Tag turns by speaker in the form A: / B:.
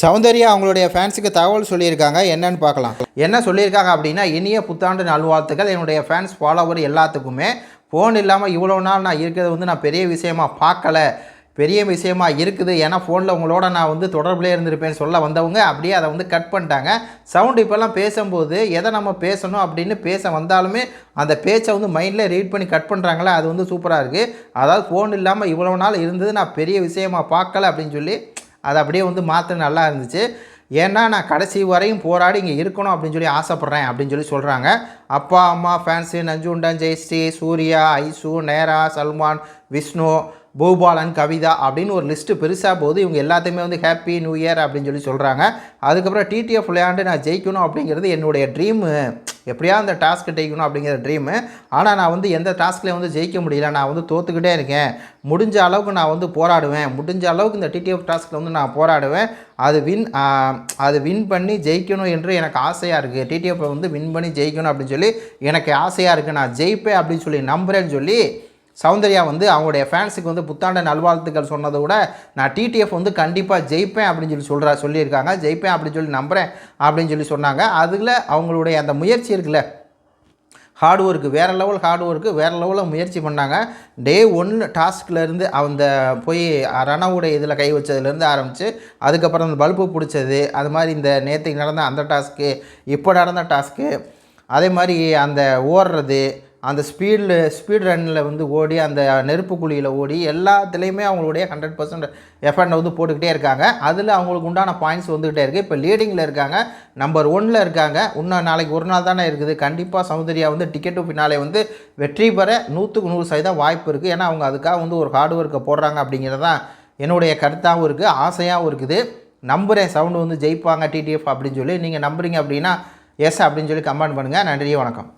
A: சௌந்தர்யா அவங்களுடைய ஃபேன்ஸுக்கு தகவல் சொல்லியிருக்காங்க. என்னன்னு பார்க்கலாம். என்ன சொல்லியிருக்காங்க அப்படின்னா இனிய புத்தாண்டு நல்வாழ்த்துக்கள். என்னுடைய ஃபேன்ஸ் ஃபாலோவர் எல்லாத்துக்குமே. ஃபோன் இல்லாமல் இவ்வளோ நாள் நான் இருக்கிறது வந்து நான் பெரிய விஷயமா பார்க்கல. பெரிய விஷயமா இருக்குது. ஏன்னா ஃபோனில் உங்களோட நான் வந்து தொடர்புலேயே இருந்திருப்பேன்னு சொல்ல வந்தவங்க அப்படியே அதை வந்து கட் பண்ணிட்டாங்க. சவுண்டு இப்போல்லாம் பேசும்போது எதை நம்ம பேசணும் அப்படின்னு பேச வந்தாலுமே அந்த பேச்சை வந்து மைண்டில் ரீட் பண்ணி கட் பண்ணுறாங்களே அது வந்து சூப்பராக இருக்குது அதாவது ஃபோன் இல்லாமல் இவ்வளோ நாள் இருந்தது நான் பெரிய விஷயமா பார்க்கல அப்படின்னு சொல்லி அது அப்படியே வந்து மாற்ற நல்லா இருந்துச்சு. ஏன்னா நான் கடைசி வரையும் போராடி இங்கே இருக்கணும் அப்படின்னு சொல்லி ஆசைப்பட்றேன் அப்படின்னு சொல்லி சொல்கிறாங்க அப்பா அம்மா ஃபேன்ஸு நஞ்சுண்டன் ஜெயஸ்ரீ சூர்யா ஐசு நேரா சல்மான் விஷ்ணு பூபாலன் கவிதா அப்படின்னு ஒரு லிஸ்ட்டு பெருசாக போகுது இவங்க எல்லாத்தையுமே வந்து ஹாப்பி நியூ இயர் அப்படின்னு சொல்லி சொல்கிறாங்க அதுக்கப்புறம் டிடிஎஃப் விளையாண்டு நான் ஜெயிக்கணும் அப்படிங்கிறது என்னுடைய ட்ரீமு எப்படியா அந்த டாஸ்க்கு ஜெயிக்கணும் அப்படிங்கிற ட்ரீமு ஆனால் நான் வந்து எந்த டாஸ்க்லேயும் வந்து ஜெயிக்க முடியல. நான் வந்து தோத்துக்கிட்டே இருக்கேன். முடிஞ்ச அளவுக்கு நான் வந்து போராடுவேன். முடிஞ்ச அளவுக்கு இந்த டிடிஎஃப் டாஸ்க்கில் வந்து நான் போராடுவேன். அது வின் அது வின் பண்ணி ஜெயிக்கணும் என்று எனக்கு ஆசையாக இருக்குது டிடிஎஃப்பை வந்து வின் பண்ணி ஜெயிக்கணும் அப்படின்னு சொல்லி எனக்கு ஆசையாக இருக்குது நான் ஜெயிப்பேன் அப்படின்னு சொல்லி நம்புகிறேன்னு சொல்லி சௌந்தர்யா வந்து அவங்களுடைய ஃபேன்ஸுக்கு வந்து புத்தாண்டு நல்வாழ்த்துக்கள் சொன்னதை விட நான் டிடிஎஃப் வந்து கண்டிப்பாக ஜெயிப்பேன் அப்படின்னு சொல்லி சொல்கிறா சொல்லியிருக்காங்க. ஜெயிப்பேன் அப்படின்னு சொல்லி நம்புகிறேன் அப்படின்னு சொல்லி சொன்னாங்க. அதில் அவங்களுடைய அந்த முயற்சி இருக்குல்ல ஹார்ட் ஒர்க்கு வேறு லெவல் ஹார்ட் ஒர்க்கு வேறு லெவலில் முயற்சி பண்ணாங்க. டே ஒன்று டாஸ்க்லேருந்து அந்த போய் ரணவுடைய இதில் கை வச்சதுலேருந்து ஆரம்பித்து அதுக்கப்புறம் அந்த பல்பு பிடிச்சது அது மாதிரி இந்த நேற்றுக்கு நடந்த அந்த டாஸ்க்கு இப்போ நடந்த டாஸ்க்கு அதே மாதிரி அந்த ஓடுறது அந்த ஸ்பீடில் ஸ்பீட் ரன்னில் வந்து ஓடி அந்த நெருப்பு குழியில் ஓடி எல்லாத்துலேயுமே அவங்களுடைய ஹண்ட்ரட் பர்சன்ட் எஃபர்ட் வந்து போட்டுக்கிட்டே இருக்காங்க. அதில் அவங்களுக்கு உண்டான பாயிண்ட்ஸ் வந்துக்கிட்டே இருக்குது இப்போ லீடிங்கில் இருக்காங்க. நம்பர் ஒன்னில் இருக்காங்க. இன்னும் நாளைக்கு ஒரு நாள் தானே இருக்குது. கண்டிப்பாக சௌந்தர்யா வந்து டிக்கெட்டு பின்னாலே வந்து வெற்றி பெற நூற்றுக்கு நூறு சதவீதம் வாய்ப்பு இருக்குது ஏன்னா அவங்க அதுக்காக வந்து ஒரு ஹார்ட் ஒர்க்கை போடுறாங்க அப்படிங்கிறது தான் என்னுடைய கருத்தாகவும் இருக்குது ஆசையாகவும் இருக்குது. நம்புகிறேன் சவுண்டு வந்து ஜெயிப்பாங்க. டிடிஎஃப் அப்படின்னு சொல்லி நீங்கள் நம்புறீங்க அப்படின்னா எஸ் அப்படின்னு சொல்லி கமெண்ட் பண்ணுங்கள் நன்றி வணக்கம்.